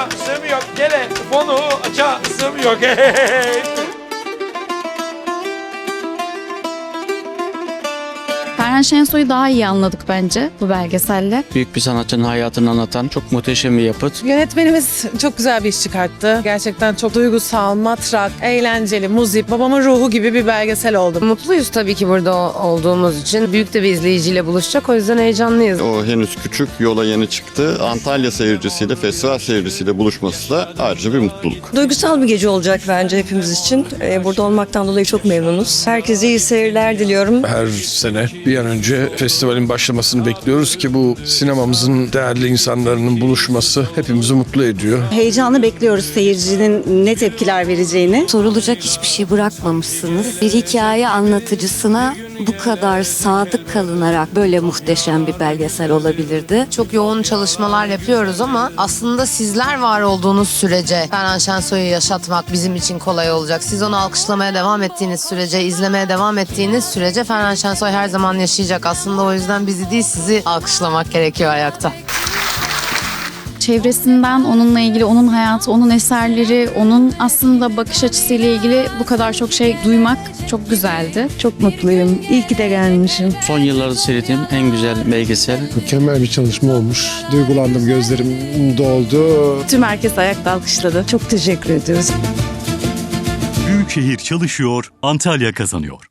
açasım yok. Telefonu açasım yok. Hey. Ferhan Şensoy'u daha iyi anladık bence bu belgeselle. Büyük bir sanatçının hayatını anlatan çok muhteşem bir yapıt. Yönetmenimiz çok güzel bir iş çıkarttı. Gerçekten çok duygusal, matrak, eğlenceli, muzip, babamın ruhu gibi bir belgesel oldu. Mutluyuz tabii ki burada olduğumuz için. Büyük de bir izleyiciyle buluşacak o yüzden heyecanlıyız. O henüz küçük, yola yeni çıktı. Antalya seyircisiyle, festival seyircisiyle buluşması da ayrıca bir mutluluk. Duygusal bir gece olacak bence hepimiz için. Ee, burada olmaktan dolayı çok memnunuz. Herkese iyi seyirler diliyorum. Her sene bir an önce festivalin başlamasını bekliyoruz ki bu sinemamızın değerli insanların buluşması hepimizi mutlu ediyor. Heyecanla bekliyoruz seyircinin ne tepkiler vereceğini. sorulacak hiçbir şey bırakmamışsınız. Bir hikaye anlatıcısına bu kadar sadık kalınarak böyle muhteşem bir belgesel olabilirdi. Çok yoğun çalışmalar yapıyoruz ama aslında sizler var olduğunuz sürece Ferhan Şensoy'u yaşatmak bizim için kolay olacak. Siz onu alkışlamaya devam ettiğiniz sürece, izlemeye devam ettiğiniz sürece Ferhan Şensoy her zaman yaşayacak. Aslında o yüzden bizi değil sizi alkışlamak gerekiyor ayakta. Çevresinden onunla ilgili, onun hayatı, onun eserleri, onun aslında bakış açısıyla ilgili bu kadar çok şey duymak çok güzeldi. Çok mutluyum. İyi ki de gelmişim. Son yıllarda seyrettiğim en güzel belgesel. Mükemmel bir çalışma olmuş. Duygulandım, gözlerim doldu. Tüm herkes ayakta alkışladı. Çok teşekkür ediyoruz. Büyükşehir çalışıyor, Antalya kazanıyor.